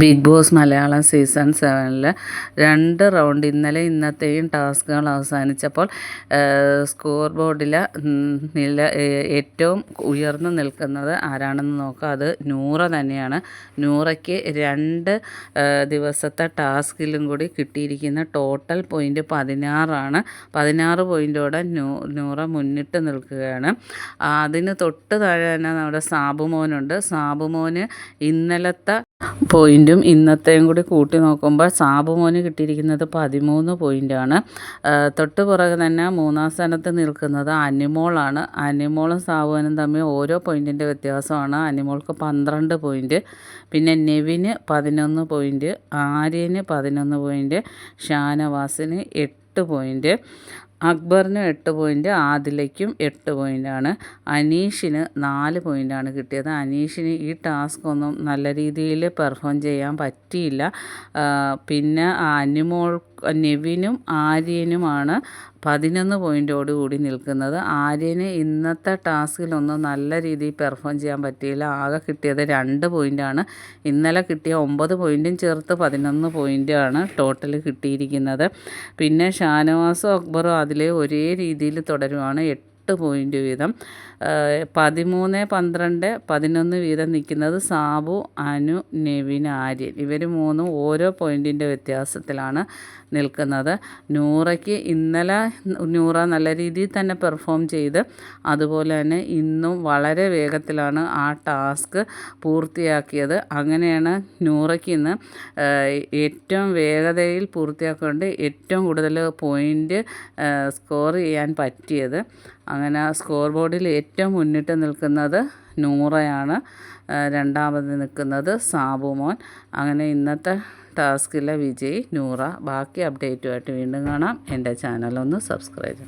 Big boss Malayalam season സെവനിൽ രണ്ട് round ഇന്നലെ ഇന്നത്തെയും ടാസ്കുകൾ അവസാനിച്ചപ്പോൾ സ്കോർ ബോർഡിൽ നില ഏറ്റവും ഉയർന്നു നിൽക്കുന്നത് ആരാണെന്ന് നോക്കുക അത് നൂറ തന്നെയാണ്. നൂറയ്ക്ക് രണ്ട് ദിവസത്തെ ടാസ്കിലും കൂടി കിട്ടിയിരിക്കുന്ന ടോട്ടൽ പോയിന്റ് പതിനാറാണ്. പതിനാറ് പോയിന്റോടെ നൂറ മുന്നിട്ട് നിൽക്കുകയാണ്. അതിന് തൊട്ട് താഴെ തന്നെ നമ്മുടെ സാബുമോനുണ്ട്. സാബുമോന് ഇന്നലത്തെ പോയിന്റും ഇന്നത്തെയും കൂടി കൂട്ടി നോക്കുമ്പോൾ സാബു മോന് കിട്ടിയിരിക്കുന്നത് പതിമൂന്ന് പോയിന്റാണ് തൊട്ട് പുറകെ തന്നെ മൂന്നാം സ്ഥാനത്ത് നിൽക്കുന്നത് അനിമോളാണ്. അനിമോളും സാബുവനും തമ്മിൽ ഓരോ പോയിന്റിന്റെ വ്യത്യാസമാണ്. അനിമോൾക്ക് പന്ത്രണ്ട് പോയിന്റ് പിന്നെ നെവിന് പതിനൊന്ന് പോയിന്റ് ആര്യന് പതിനൊന്ന് പോയിന്റ് ഷാനവാസിന് എട്ട് പോയിന്റ് അക്ബറിന് എട്ട് പോയിന്റ് ആദിലയ്ക്കും എട്ട് പോയിന്റാണ് അനീഷിന് നാല് പോയിന്റാണ് കിട്ടിയത്. അനീഷിന് ഈ ടാസ്ക് ഒന്നും നല്ല രീതിയിൽ പെർഫോം ചെയ്യാൻ പറ്റിയില്ല. പിന്നെ അനിമോൾ നെവിനും ആര്യനുമാണ് പതിനൊന്ന് പോയിന്റോട് കൂടി നിൽക്കുന്നത്. ആര്യന് ഇന്നത്തെ ടാസ്കിലൊന്നും നല്ല രീതിയിൽ പെർഫോം ചെയ്യാൻ പറ്റിയില്ല. ആകെ കിട്ടിയത് രണ്ട് പോയിന്റാണ് ഇന്നലെ കിട്ടിയ ഒമ്പത് പോയിന്റും ചേർത്ത് പതിനൊന്ന് പോയിന്റാണ് ടോട്ടൽ കിട്ടിയിരിക്കുന്നത്. പിന്നെ ഷാനവാസും അക്ബറും അതിലെ ഒരേ രീതിയിൽ തുടരുവാണ്. എട്ട് പോയിന്റ് വീതം. പതിമൂന്ന് പന്ത്രണ്ട് പതിനൊന്ന് വീതം നിൽക്കുന്നത് സാബു അനു നെവിൻ ആര്യൻ. ഇവർ മൂന്നും ഓരോ പോയിന്റിന്റെ വ്യത്യാസത്തിലാണ് നിൽക്കുന്നത്. നൂറയ്ക്ക് ഇന്നലെ നൂറ നല്ല രീതിയിൽ തന്നെ പെർഫോം ചെയ്ത് അതുപോലെ തന്നെ ഇന്നും വളരെ വേഗത്തിലാണ് ആ ടാസ്ക് പൂർത്തിയാക്കിയത്. അങ്ങനെയാണ് നൂറയ്ക്ക് ഇന്ന് ഏറ്റവും വേഗതയിൽ പൂർത്തിയാക്കൊണ്ട് ഏറ്റവും കൂടുതൽ പോയിന്റ് സ്കോർ ചെയ്യാൻ പറ്റിയത്. അങ്ങനെ സ്കോർ ബോർഡിൽ ഏറ്റവും മുന്നിട്ട് നിൽക്കുന്നത് നൂറയാണ്. രണ്ടാമത് നിൽക്കുന്നത് സാബുമോൻ. അങ്ങനെ ഇന്നത്തെ ടാസ്കിലെ വിജയ് നൂറ. ബാക്കി അപ്ഡേറ്റുമായിട്ട് വീണ്ടും കാണാം. എന്റെ ചാനലൊന്ന് സബ്സ്ക്രൈബ്